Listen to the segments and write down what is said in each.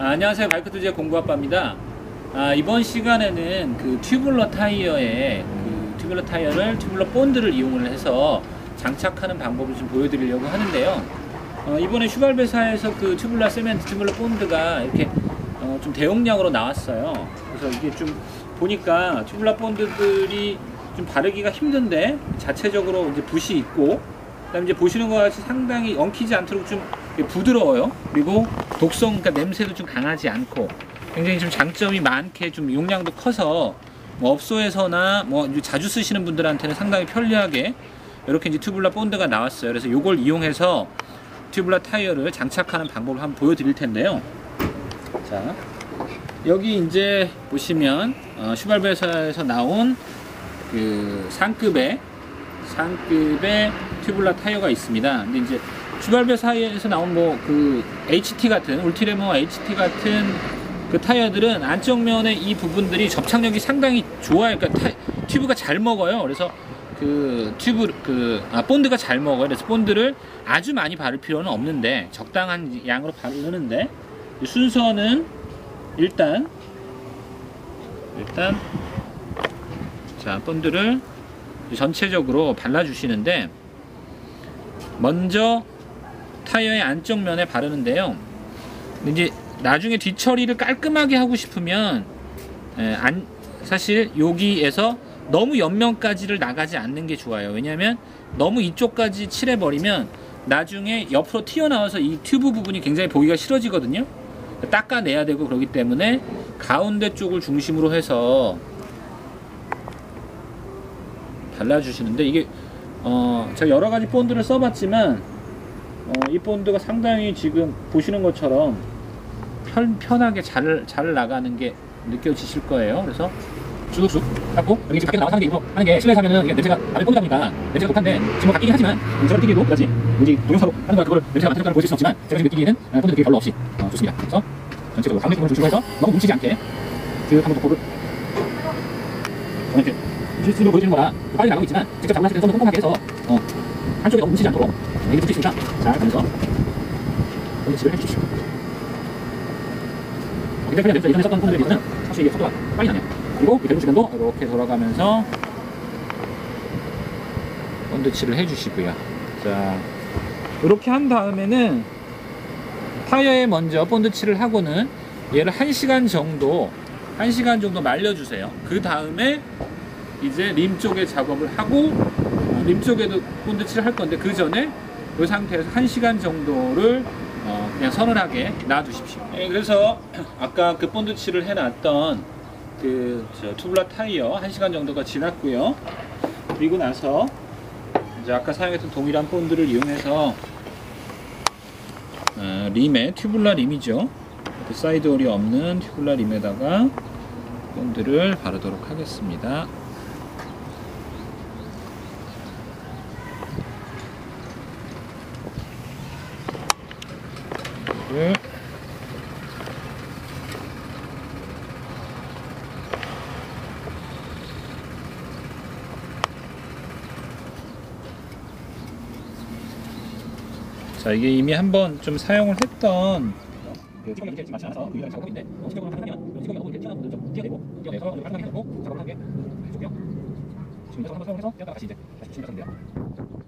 아, 안녕하세요. 바이크투제 공부아빠입니다. 아, 이번 시간에는 그 튜블러 타이어에 그 튜블러 타이어를 튜블러 본드를 이용을 해서 장착하는 방법을 좀 보여드리려고 하는데요. 어, 이번에 슈발베사에서 그 튜블러 세멘트 튜블러 본드가 이렇게 어, 좀 대용량으로 나왔어요. 그래서 이게 좀 보니까 튜블러 본드들이 좀 바르기가 힘든데 자체적으로 이제 붓이 있고 그다음 이제 보시는 것 같이 상당히 엉키지 않도록 좀 부드러워요. 그리고 독성, 그러니까 냄새도 좀 강하지 않고 굉장히 좀 장점이 많게 좀 용량도 커서 뭐 업소에서나 뭐 자주 쓰시는 분들한테는 상당히 편리하게 이렇게 이제 튜블라 본드가 나왔어요. 그래서 이걸 이용해서 튜블라 타이어를 장착하는 방법을 한번 보여드릴 텐데요. 자, 여기 이제 보시면 어, 슈발베사에서 나온 그 상급의 상급의 튜블라 타이어가 있습니다. 근데 이제 주발배 사이에서 나온 뭐 그 HT 같은 울티레모 HT 같은 그 타이어들은 안쪽면의 이 부분들이 접착력이 상당히 좋아요. 그러니까 타, 튜브가 잘 먹어요. 그래서 그 튜브 그 아, 본드가 잘 먹어요. 그래서 본드를 아주 많이 바를 필요는 없는데 적당한 양으로 바르는데 순서는 일단 일단 자 본드를 전체적으로 발라주시는데 먼저 타이어의 안쪽 면에 바르는데요. 이제 나중에 뒤처리를 깔끔하게 하고 싶으면 에, 안, 사실 여기에서 너무 옆면까지를 나가지 않는 게 좋아요. 왜냐하면 너무 이쪽까지 칠해버리면 나중에 옆으로 튀어나와서 이 튜브 부분이 굉장히 보기가 싫어지거든요. 닦아내야 되고 그러기 때문에 가운데 쪽을 중심으로 해서 발라주시는데 이게 어 제가 여러 가지 본드를 써봤지만 어, 이 본드가 상당히 지금 보시는 것처럼 편, 편하게 잘, 잘 나가는 게 느껴지실 거예요. 그래서 쑥쑥 닦고 여기 지금 밖에 나와서 하는 게 일부러 하는 게 실내에서 하면은 이게 냄새가 남의 본드다 보니까 냄새가 독한데 지금 뭐 바뀌긴 하지만 제가 느끼기도 그렇지 뭐지 동영상으로 하는 거야 그걸 냄새가 많다는 걸 보실 수 없지만 제가 지금 느끼기에는 본드 느낌이 별로 없이 어, 좋습니다. 그래서 전체적으로 부분을 중심으로 해서 너무 뭉치지 않게 그 한번 도포를 이렇게 실수로 보여주는 거라 빨리 나가고 있지만 직접 작업하실 때는 좀 꼼꼼하게 해서 어, 한쪽에 너무 뭉치지 않도록 이게 붙어 있으니까 잘 가면서 펀치를 해주십시오. 근데 그냥 예전에 썼던 폰들에 비해서는 사실 이게 속도가 빨리 나네요. 그리고 이 배분 주변도 이렇게 돌아가면서 본드칠을 해주시고요. 자, 이렇게 한 다음에는 타이어에 먼저 본드칠을 하고는 얘를 1시간 정도 1시간 정도 말려주세요. 그 다음에 이제 림 쪽에 작업을 하고 림 쪽에도 본드칠을 할 건데 그 전에 이 상태에서 1시간 정도를 어 그냥 서늘하게 놔두십시오. 네, 그래서 아까 그 본드칠을 해놨던 그 투블라 타이어 1시간 정도가 지났고요. 그리고 나서 이제 아까 사용했던 동일한 본드를 이용해서 어, 림에 튜블라 림이죠. 사이드홀이 없는 튜블라 림에다가 본드를 바르도록 하겠습니다. 네. 자 이게 이미 한번 좀 사용을 했던 그 지금 이렇게 맞지 않아서 그 작업인데 어떻게 보면 하면 지금 이렇게 튀어나온 좀 띄어내고 띄어내서 깔끔하게 해놓고 작업하게 해주고요. 지금 한번 사용해서 띄었다가 다시 이제 다시 주시면 됩니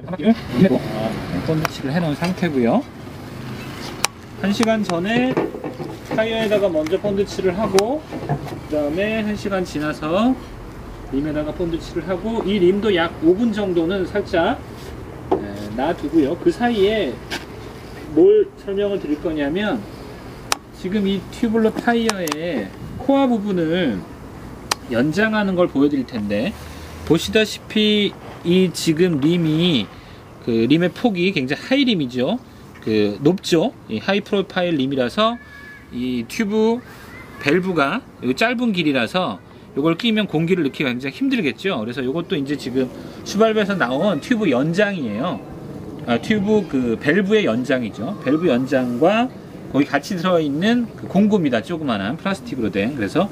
다. 한 바퀴를 이내로 본드칠을 해놓은 상태고요. 1시간 전에 타이어에다가 먼저 본드칠을 하고 그 다음에 1시간 지나서 림에다가 본드칠을 하고 이 림도 약 5분 정도는 살짝 놔두고요. 그 사이에 뭘 설명을 드릴 거냐면 지금 이 튜블러 타이어의 코어 부분을 연장하는 걸 보여드릴 텐데 보시다시피 이 지금 림이 그 림의 폭이 굉장히 하이 림이죠. 그 높죠. 이 하이 프로파일 림이라서 이 튜브 밸브가 짧은 길이라서 이걸 끼면 공기를 넣기 가 굉장히 힘들겠죠. 그래서 이것도 이제 지금 슈발브에서 나온 튜브 연장이에요. 아, 튜브 그 밸브의 연장이죠. 밸브 연장과 거기 같이 들어있는 그 공구입니다. 조그만한 플라스틱으로 된. 그래서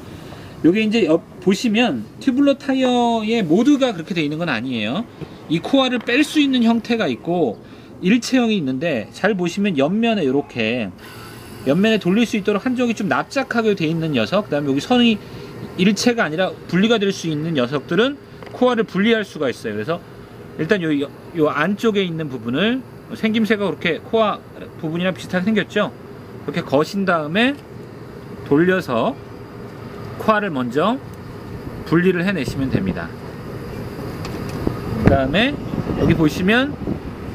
요게 이제 옆 보시면 튜블러 타이어의 모두가 그렇게 돼 있는 건 아니에요. 이 코어를 뺄 수 있는 형태가 있고 일체형이 있는데 잘 보시면 옆면에 이렇게 옆면에 돌릴 수 있도록 한쪽이 좀 납작하게 돼 있는 녀석 그 다음에 여기 선이 일체가 아니라 분리가 될 수 있는 녀석들은 코어를 분리할 수가 있어요. 그래서 일단 요, 요, 요 안쪽에 있는 부분을 생김새가 그렇게 코어 부분이랑 비슷하게 생겼죠. 이렇게 거신 다음에 돌려서 코어를 먼저 분리를 해내시면 됩니다. 그 다음에 여기 보시면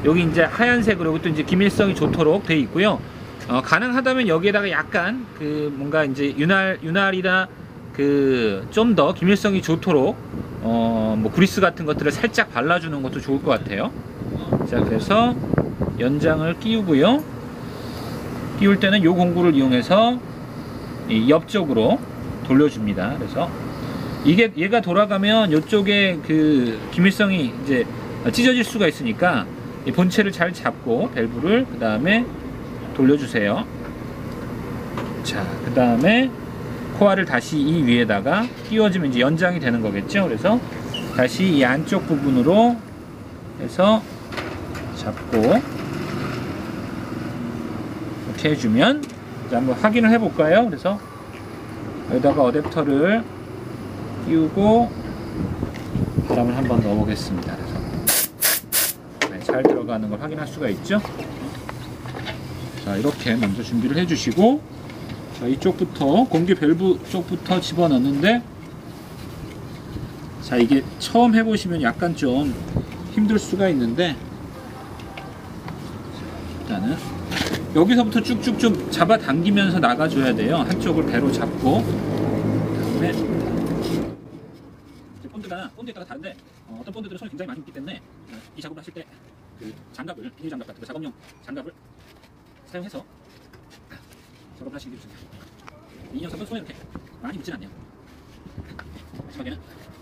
여기 이제 하얀색으로 이것도 이제 기밀성이 좋도록 되어 있고요. 어, 가능하다면 여기에다가 약간 그 뭔가 이제 윤활 윤활이나 그 좀 더 기밀성이 좋도록 어 뭐 그리스 같은 것들을 살짝 발라주는 것도 좋을 것 같아요. 자 그래서 연장을 끼우고요. 끼울 때는 요 공구를 이용해서 이 옆쪽으로 돌려줍니다. 그래서 이게 얘가 돌아가면 이쪽에 그 기밀성이 이제 찢어질 수가 있으니까 이 본체를 잘 잡고 밸브를 그 다음에 돌려주세요. 자, 그 다음에 코아를 다시 이 위에다가 끼워주면 이제 연장이 되는 거겠죠. 그래서 다시 이 안쪽 부분으로 해서 잡고 이렇게 해주면 이제 한번 확인을 해볼까요? 그래서 여기다가 어댑터를 끼우고 바람을 한번 넣어보겠습니다. 그래서 네, 잘 들어가는 걸 확인할 수가 있죠. 자 이렇게 먼저 준비를 해주시고 자 이쪽부터 공기 밸브 쪽부터 집어넣는데 자 이게 처음 해보시면 약간 좀 힘들 수가 있는데 일단은 여기서부터 쭉쭉 좀 잡아당기면서 나가줘야 돼요 한쪽을 배로 잡고 그다음에 본드에 따라 다른데 어, 떤 본드들은 손이 굉장히 많이 있기 때문에 어, 이 작업을 하실 때 그 장갑을 비닐 장갑 같은 거 작업용 장갑을 사용해서 작업을 하시기 바랍니다. 이 녀석은 손에 이렇게 많이 묻진 않네요. 마지막에는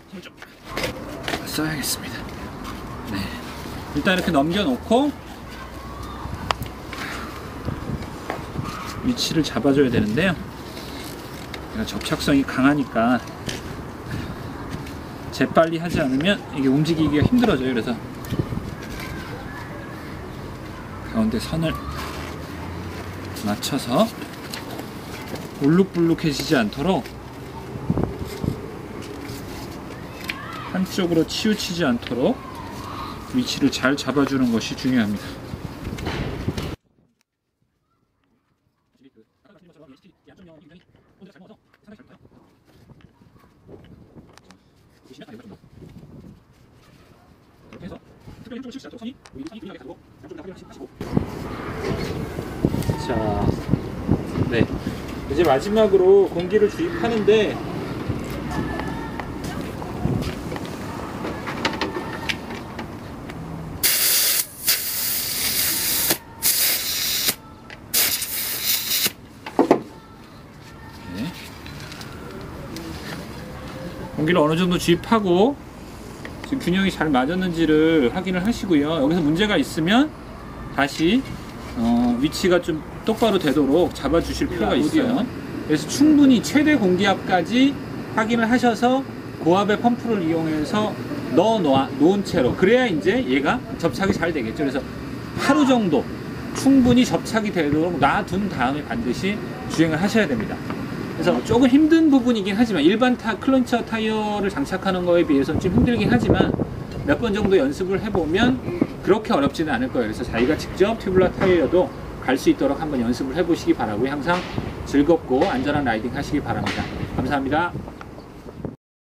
힘을 좀 써야겠습니다. 네. 일단 이렇게 넘겨놓고 위치를 잡아줘야 되는데요. 접착성이 강하니까 재빨리 하지 않으면 이게 움직이기가 힘들어져요. 그래서 가운데 선을 맞춰서 울룩불룩해지지 않도록 한쪽으로 치우치지 않도록 위치를 잘 잡아주는 것이 중요합니다. 이렇게 자, 네. 이제 마지막으로 공기를 주입하는데 네. 공기를 어느 정도 주입하고 지금 균형이 잘 맞았는지를 확인을 하시고요. 여기서 문제가 있으면 다시 어, 위치가 좀 똑바로 되도록 잡아주실 필요가 있어요. 그래서 충분히 최대 공기압까지 확인을 하셔서 고압의 펌프를 이용해서 넣어 놓아, 놓은 채로 그래야 이제 얘가 접착이 잘 되겠죠. 그래서 하루 정도 충분히 접착이 되도록 놔둔 다음에 반드시 주행을 하셔야 됩니다. 그래서 조금 힘든 부분이긴 하지만 일반 타, 클런처 타이어를 장착하는 거에 비해서는 좀 힘들긴 하지만 몇 번 정도 연습을 해보면 그렇게 어렵지는 않을 거예요. 그래서 자기가 직접 튜블러 타이어도 갈 수 있도록 한번 연습을 해보시기 바라고요. 항상 즐겁고 안전한 라이딩 하시기 바랍니다. 감사합니다.